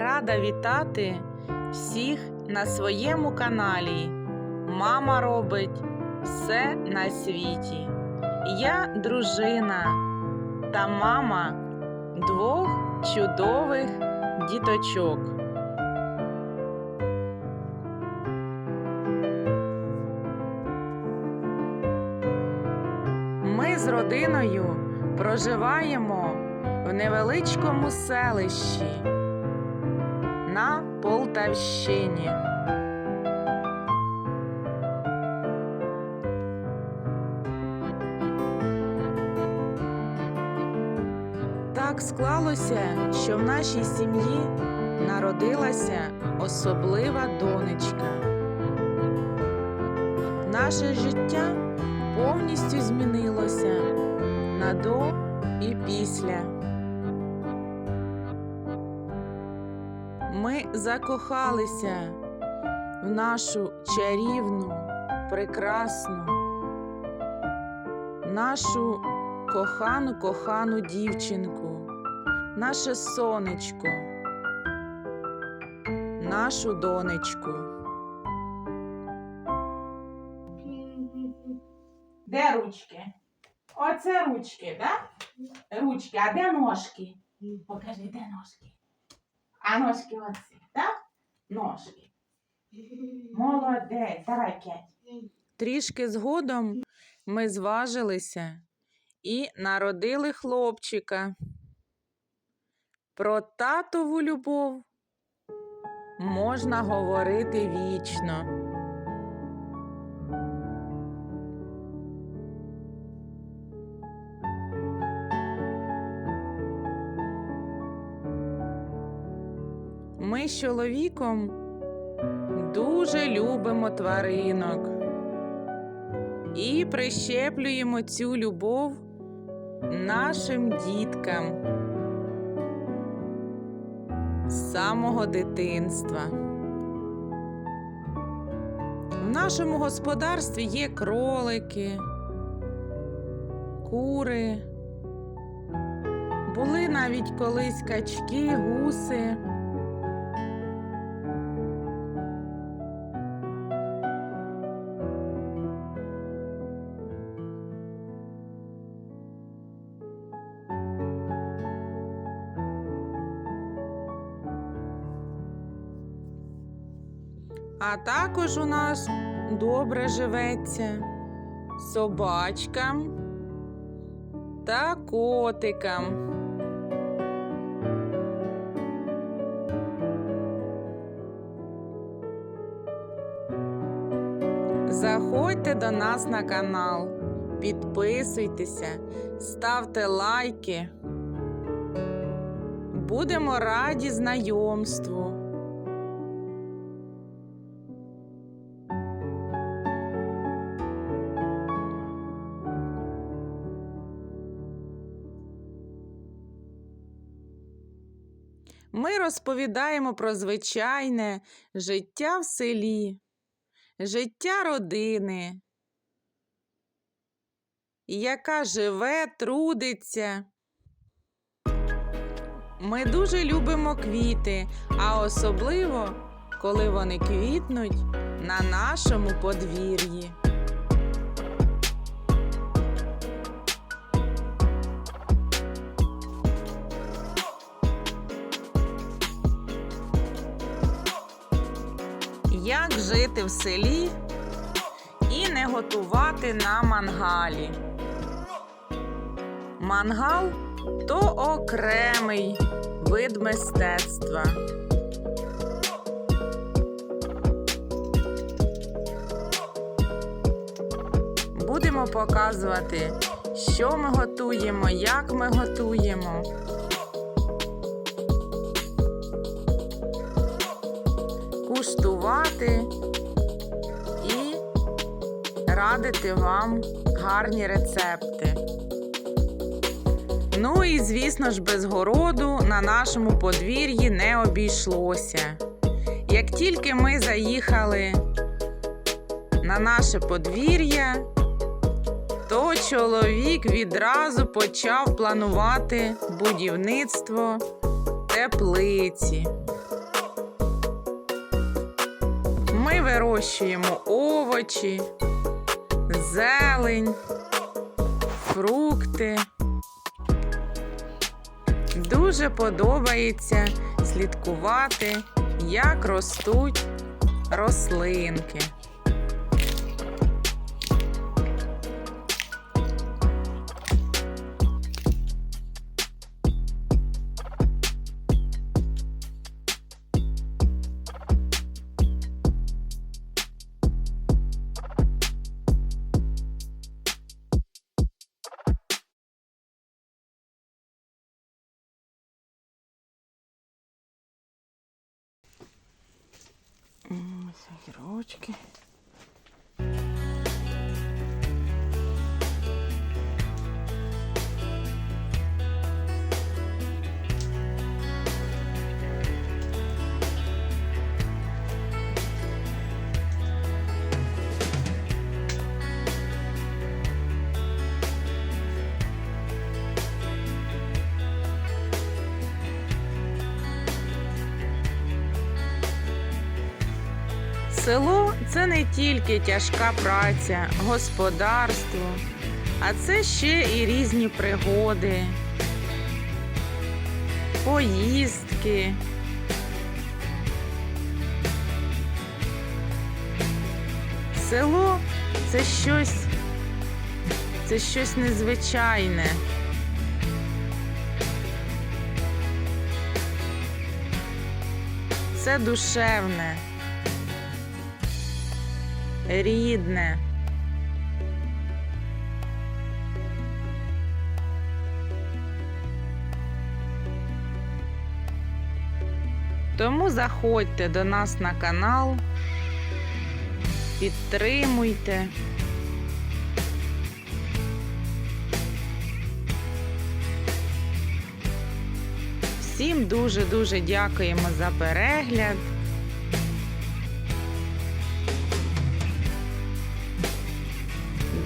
Рада вітати всіх на своєму каналі. Мама робить все на світі. Я дружина та мама двох чудових діточок. Ми з родиною проживаємо в невеличкому селищі на Полтавщині. Так склалося, що в нашій сім'ї народилася особлива донечка. Наше життя повністю змінилося на до і після. Закохалися в нашу чарівну, прекрасну, нашу кохану, кохану дівчинку, наше сонечко, нашу донечку. Де ручки? Оце ручки? Да? Ручки, а де ножки? Покажи, де ножки? А ножки оці? Ножки. Молодець, давай п'ять. Трішки згодом ми зважилися і народили хлопчика. Про татову любов можна говорити вічно. Ми з чоловіком дуже любимо тваринок і прищеплюємо цю любов нашим діткам з самого дитинства. В нашому господарстві є кролики, кури, були навіть колись качки, гуси. А також у нас добре живеться собачкам та котикам. Заходьте до нас на канал, підписуйтеся, ставте лайки. Будемо раді знайомству. Ми розповідаємо про звичайне життя в селі, життя родини, яка живе, трудиться. Ми дуже любимо квіти, а особливо, коли вони квітнуть на нашому подвір'ї. Як жити в селі і не готувати на мангалі? Мангал то окремий вид мистецтва. Будемо показувати, що ми готуємо, як ми готуємо. Куштувати і радити вам гарні рецепти. Ну і звісно ж, без городу на нашому подвір'ї не обійшлося. Як тільки ми заїхали на наше подвір'я, то чоловік відразу почав планувати будівництво теплиці. Вирощуємо овочі, зелень, фрукти. Дуже подобається слідкувати, як ростуть рослинки. Ось огірочки. Село це не тільки тяжка праця, господарство, а це ще і різні пригоди, поїздки. Село це щось, це щось незвичайне. Це душевне рідне. Тому заходьте до нас на канал, підтримуйте. Всім дуже-дуже дякуємо за перегляд.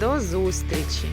До зустрічі!